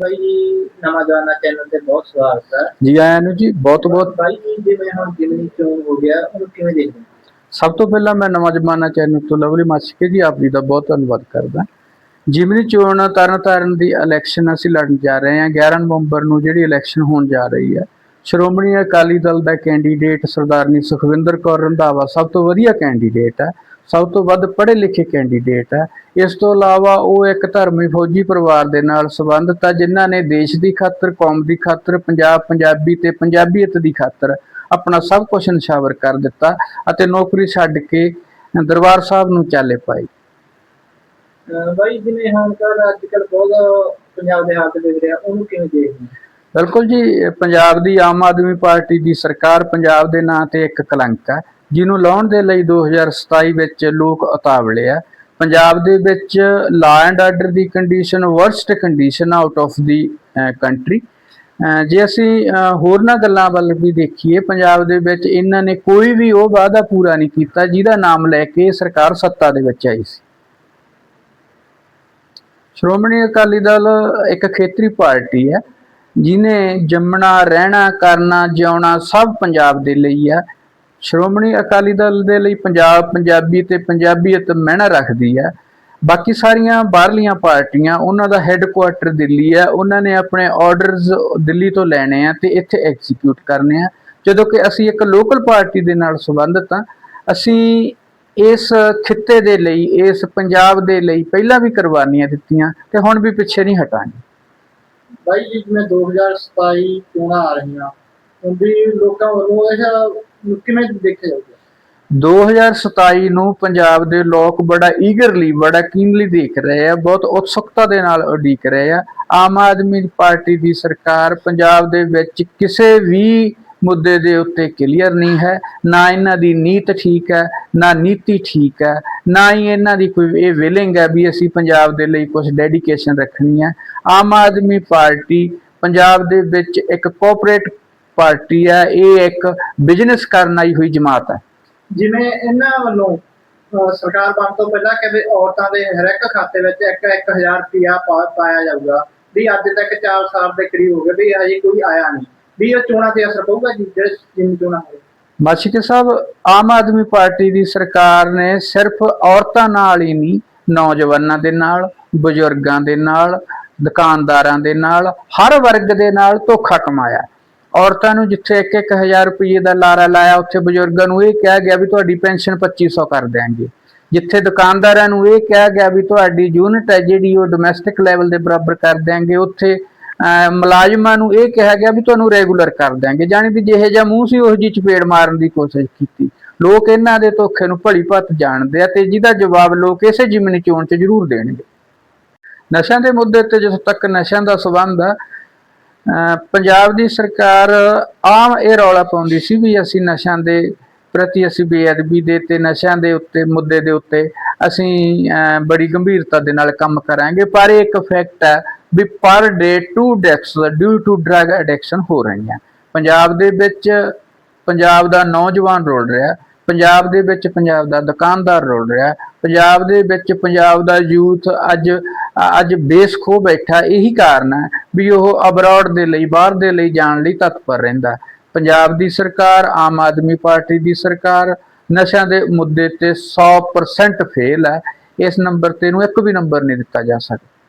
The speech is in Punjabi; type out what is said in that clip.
ਬਾਈ ਜੀ ਨਵਾਂ ਜਵਾਨਾ ਚੈਨਲ ਤੇ ਬਹੁਤ ਸਵਾਗਤ ਹੈ। ਜੀ ਆਇਆਂ ਨੂੰ ਜੀ ਬਹੁਤ ਬਹੁਤ। ਬਾਈ ਜੀ ਜਿਵੇਂ ਹੁਣ ਜਿਮਨੀ ਚੋਣ ਹੋ ਗਿਆ ਉਹਨੂੰ ਕਿਵੇਂ ਦੇਖਦੇ ਹੋ? ਸਭ ਤੋਂ ਪਹਿਲਾਂ ਮੈਂ ਨਵਾਂ ਜ਼ਮਾਨਾ ਚੈਨਲ ਤੋਂ ਲਵਲੀ ਮਾਸਿਕੇ ਜੀ ਆਪ ਜੀ ਦਾ ਬਹੁਤ ਧੰਨਵਾਦ ਕਰਦਾ। ਜਿਮਨੀ ਚੋਣ ਤਰਨਤਾਰਨ ਦੀ ਇਲੈਕਸ਼ਨ ਅਸੀਂ ਲੜਨ ਜਾ ਰਹੇ ਹਾਂ 11 ਨਵੰਬਰ ਨੂੰ ਜਿਹੜੀ ਇਲੈਕਸ਼ਨ ਹੋਣ ਜਾ ਰਹੀ ਹੈ। ਸ਼੍ਰੋਮਣੀ ਅਕਾਲੀ ਦਲ ਦਾ ਕੈਂਡੀਡੇਟ ਸਰਦਾਰਨੀ ਸੁਖਵਿੰਦਰ ਕੌਰ ਰੰਧਾਵਾ ਸਭ ਤੋਂ ਵਧੀਆ ਕੈਂਡੀਡੇਟ ਹੈ, ਸਭ ਤੋਂ ਵੱਧ ਪੜ੍ਹੇ ਲਿਖੇ ਕੈਂਡੀਡੇਟ ਹੈ। ਇਸ ਤੋਂ ਇਲਾਵਾ ਉਹ ਇੱਕ ਧਰਮੀ ਫੌਜੀ ਪਰਿਵਾਰ ਦੇ ਨਾਲ ਸੰਬੰਧਿਤ ਹੈ, ਜਿਨ੍ਹਾਂ ਨੇ ਦੇਸ਼ ਦੀ ਖਾਤਰ, ਕੌਮ ਦੀ ਖਾਤਰ, ਪੰਜਾਬ, ਪੰਜਾਬੀ ਤੇ ਪੰਜਾਬੀਅਤ ਦੀ ਖਾਤਰ ਆਪਣਾ ਸਭ ਕੁਝ ਨਿਸ਼ਾਵਰ ਕਰ ਦਿੱਤਾ ਅਤੇ ਨੌਕਰੀ ਛੱਡ ਕੇ ਦਰਬਾਰ ਸਾਹਿਬ ਨੂੰ ਚਾਲੇ ਪਾਈ ਬਾਈ, ਜਿਵੇਂ ਹੁਣ ਕੱਲ ਅੱਜ ਕੱਲ ਬਹੁਤ ਪੰਜਾਬ ਦੇ ਹਾਲਤ ਦੇਖ ਰਿਹਾ ਉਹਨੂੰ ਕਿਵੇਂ ਦੇਖਦੇ ਬਿਲਕੁਲ ਜੀ ਪੰਜਾਬ ਦੀ ਆਮ ਆਦਮੀ ਪਾਰਟੀ ਦੀ ਸਰਕਾਰ ਪੰਜਾਬ ਦੇ ਨਾਂ ਤੇ ਇੱਕ ਕਲੰਕ ਹੈ ਜਿਹਨੂੰ ਲਾਉਣ ਦੇ ਲਈ 2027 ਵਿੱਚ ਲੋਕ ਉਤਾਵਲੇ ਆ। ਪੰਜਾਬ ਦੇ ਵਿੱਚ law and order the condition worst condition out of the country ਜੇ ਅਸੀਂ ਅਹ, ਹੋਰਨਾਂ ਗੱਲਾਂ ਵੱਲ ਵੀ ਦੇਖੀਏ ਪੰਜਾਬ ਦੇ ਵਿੱਚ ਇਹਨਾਂ ਨੇ ਕੋਈ ਵੀ ਉਹ ਵਾਅਦਾ ਪੂਰਾ ਨਹੀਂ ਕੀਤਾ ਜਿਹਦਾ ਨਾਮ ਲੈ ਕੇ ਸਰਕਾਰ ਸੱਤਾ ਦੇ ਵਿੱਚ ਆਈ ਸੀ। ਸ਼੍ਰੋਮਣੀ ਅਕਾਲੀ ਦਲ ਇੱਕ ਖੇਤਰੀ ਪਾਰਟੀ ਹੈ ਜਿਨੇ ਜੰਮਣਾ, ਰਹਿਣਾ, ਕਰਨਾ, ਜਿਉਣਾ ਸਭ ਪੰਜਾਬ ਦੇ ਲਈ ਆ। ਸ਼੍ਰੋਮਣੀ ਅਕਾਲੀ ਦਲ ਦੇ ਲਈ ਪੰਜਾਬ ਪੰਜਾਬੀ ਤੇ ਪੰਜਾਬੀਅਤ ਮਹਿਣਾ ਰੱਖਦੀ ਆ। ਬਾਕੀ ਸਾਰੀਆਂ ਬਾਹਰਲੀਆਂ ਪਾਰਟੀਆਂ, ਉਹਨਾਂ ਦਾ ਹੈੱਡਕੁਆਟਰ ਦਿੱਲੀ ਆ। ਉਹਨਾਂ ਨੇ ਆਪਣੇ ਆਰਡਰਸ ਦਿੱਲੀ ਤੋਂ ਲੈਣੇ ਆ ਤੇ ਇੱਥੇ ਐਗਜ਼ੀਕਿਊਟ ਕਰਨੇ ਆ। ਜਦੋਂ ਕਿ ਅਸੀਂ ਇੱਕ ਲੋਕਲ ਪਾਰਟੀ ਦੇ ਨਾਲ ਸੰਬੰਧਿਤ ਹਾਂ ਅਸੀਂ ਇਸ ਖਿੱਤੇ ਦੇ ਲਈ, ਇਸ ਪੰਜਾਬ ਦੇ ਲਈ ਪਹਿਲਾਂ ਵੀ ਕੁਰਬਾਨੀਆਂ ਦਿੱਤੀਆਂ ਤੇ ਹੁਣ ਵੀ ਪਿੱਛੇ ਨਹੀਂ ਹਟਾਂਗੇ। ਬਾਈ ਜੀ, ਜਿਵੇਂ 2027 ਚੋਣਾਂ ਆ ਰਹੀਆਂ ਉਹਦੀ ਲੋਕਾਂ ਵੱਲੋਂ ਇਹ ਨੂੰ ਕਿਵੇਂ ਦੇਖਿਆ ਜਾਊਗਾ? 2027 ਨੂੰ ਪੰਜਾਬ ਦੇ ਲੋਕ ਬੜਾ ਈਗਰਲੀ ਬੜਾ ਕੀਨਲੀ ਦੇਖ ਰਹੇ ਆ, ਬਹੁਤ ਉਤਸੁਕਤਾ ਦੇ ਨਾਲ ਉਡੀਕ ਰਹੇ ਆ। ਆਮ ਆਦਮੀ ਪਾਰਟੀ ਦੀ ਸਰਕਾਰ ਪੰਜਾਬ ਦੇ ਵਿੱਚ ਕਿਸੇ ਵੀ ਮੁੱਦੇ ਦੇ ਉੱਤੇ ਕਲੀਅਰ ਨਹੀਂ ਹੈ, ਨਾ ਇਹਨਾਂ ਦੀ ਨੀਤ ਠੀਕ ਹੈ, ਨਾ ਨੀਤੀ ਠੀਕ ਹੈ, ਨਾ ਹੀ ਇਹਨਾਂ ਦੀ ਕੋਈ ਇਹ ਵਿਲਿੰਗ ਹੈ ਵੀ ਅਸੀਂ ਪੰਜਾਬ ਦੇ ਲਈ ਕੁਝ ਡੈਡੀਕੇਸ਼ਨ ਰੱਖਣੀ ਹੈ। ਆਮ ਆਦਮੀ ਪਾਰਟੀ ਪੰਜਾਬ ਦੇ ਵਿੱਚ ਇੱਕ ਕੋਆਪਰੇਟ ਪਾਰਟੀ ਹੈ, ਇਹ ਇੱਕ ਬਿਜ਼ਨਸ ਕਰਨ ਆਈ ਹੋਈ ਜਮਾਤ ਹੈ। ਜਿਵੇਂ ਇਹਨਾਂ ਵੱਲੋਂ ਸਰਕਾਰ ਬਣ ਤੋਂ ਪਹਿਲਾਂ ਕਹਿੰਦੇ ਔਰਤਾਂ ਦੇ ਹਰ ਇੱਕ ਖਾਤੇ ਵਿੱਚ 1-1000 ਰੁਪਇਆ ਪਾਇਆ ਜਾਊਗਾ, ਵੀ ਅੱਜ ਤੱਕ 4 ਸਾਲ ਦੇ ਕਰੀਬ ਹੋ ਗਏ, ਵੀ ਹਜੇ ਕੋਈ ਆਇਆ ਨਹੀਂ। ਵੀ ਇਹ ਚੋਣਾਂ ਤੇ ਅਸਰ ਪਊਗਾ ਜੀ, ਜਿਹੜੇ ਜਿੰਨੀ ਚੋਣਾਂ ਹੋਏ ਮਾਛੀਕੇ ਸਾਹਿਬ, ਆਮ ਆਦਮੀ ਪਾਰਟੀ ਦੀ ਸਰਕਾਰ ਨੇ ਸਿਰਫ ਔਰਤਾਂ ਨਾਲ ਹੀ ਨਹੀਂ, ਨੌਜਵਾਨਾਂ ਦੇ ਨਾਲ, ਬਜ਼ੁਰਗਾਂ ਦੇ ਨਾਲ, ਦੁਕਾਨਦਾਰਾਂ ਦੇ ਨਾਲ, ਹਰ ਵਰਗ ਦੇ ਨਾਲ ਧੋਖਾ ਕਮਾਇਆ। ਔਰਤਾਂ ਨੂੰ ਜਿੱਥੇ 1-1000 ਰੁਪਏ ਦਾ ਲਾਰਾ ਲਾਇਆ, ਉੱਥੇ ਬਜ਼ੁਰਗਾਂ ਨੂੰ ਇਹ ਕਿਹਾ ਗਿਆ ਵੀ ਤੁਹਾਡੀ ਪੈਨਸ਼ਨ 2500 ਕਰ ਦਿਆਂਗੇ। ਜਿੱਥੇ ਦੁਕਾਨਦਾਰਾਂ ਨੂੰ ਇਹ ਕਿਹਾ ਗਿਆ ਵੀ ਤੁਹਾਡੀ ਯੂਨਿਟ ਹੈ ਜਿਹੜੀ ਉਹ ਡੋਮੈਸਟਿਕ ਲੈਵਲ ਦੇ ਬਰਾਬਰ ਕਰ ਦਿਆਂਗੇ, ਉੱਥੇ ਮੁਲਾਜ਼ਮਾਂ ਨੂੰ ਇਹ ਕਿਹਾ ਗਿਆ ਵੀ ਤੁਹਾਨੂੰ ਰੈਗੂਲਰ ਕਰ ਦਿਆਂਗੇ, ਜਾਣੀ ਕਿ ਜਿਹੇ ਜਿਹਾ ਮੂੰਹ ਸੀ ਉਹ ਜੀ ਚਪੇੜ ਮਾਰਨ ਦੀ ਕੋਸ਼ਿਸ਼ ਕੀਤੀ। ਲੋਕ ਇਹਨਾਂ ਦੇ ਧੋਖੇ ਨੂੰ ਭਲੀ ਭੱਤ ਜਾਣਦੇ ਆ ਤੇ ਜਿਹਦਾ ਜਵਾਬ ਲੋਕ ਇਸੇ ਜਿਮਨੀ ਚੋਣ 'ਚ ਜ਼ਰੂਰ ਦੇਣਗੇ। ਨਸ਼ਿਆਂ ਦੇ ਮੁੱਦੇ ਤੇ ਜਦੋਂ ਤੱਕ ਨਸ਼ਿਆਂ ਦਾ ਸਬੰਧ ਆ ਪੰਜਾਬ ਦੀ ਸਰਕਾਰ ਆਮ ਇਹ ਰੌਲਾ ਪਾਉਂਦੀ ਸੀ ਵੀ ਅਸੀਂ ਨਸ਼ਿਆਂ ਦੇ ਪ੍ਰਤੀ ਅਸੀਂ ਬੇਅਦਬੀ ਦੇ ਤੇ ਨਸ਼ਿਆਂ ਦੇ ਉੱਤੇ, ਮੁੱਦੇ ਦੇ ਉੱਤੇ ਅਸੀਂ ਬੜੀ ਗੰਭੀਰਤਾ ਦੇ ਨਾਲ ਕੰਮ ਕਰਾਂਗੇ, ਪਰ ਇਹ ਇੱਕ ਫੈਕਟ ਹੈ ਵੀ ਪਰ day to deaths due to drug addiction ਹੋ ਰਹੀਆਂ। ਪੰਜਾਬ ਦੇ ਵਿੱਚ ਪੰਜਾਬ ਦਾ ਨੌਜਵਾਨ ਰੋਲ ਰਿਹਾ, ਪੰਜਾਬ ਦੇ ਵਿੱਚ ਪੰਜਾਬ ਦਾ ਦੁਕਾਨਦਾਰ ਰੋਲ ਰਿਹਾ, ਪੰਜਾਬ ਦੇ ਵਿੱਚ ਪੰਜਾਬ ਦਾ ਯੂਥ ਅੱਜ ਅੱਜ ਬੇਸ ਖੋ ਬੈਠਾ। ਇਹੀ ਕਾਰਨ ਹੈ ਵੀ ਉਹ ਅਬਰੋਡ ਦੇ ਲਈ, ਬਾਹਰ ਦੇ ਲਈ ਜਾਣ ਲਈ ਤਤਪਰ ਰਹਿੰਦਾ। ਪੰਜਾਬ ਦੀ ਸਰਕਾਰ, ਆਮ ਆਦਮੀ ਪਾਰਟੀ ਦੀ ਸਰਕਾਰ ਨਸ਼ਿਆਂ ਦੇ ਮੁੱਦੇ ਤੇ 100% ਫੇਲ ਹੈ। ਇਸ ਨੰਬਰ ਤੇ ਨੂੰ ਇੱਕ ਵੀ ਨੰਬਰ ਨਹੀਂ ਦਿੱਤਾ ਜਾ ਸਕਦਾ।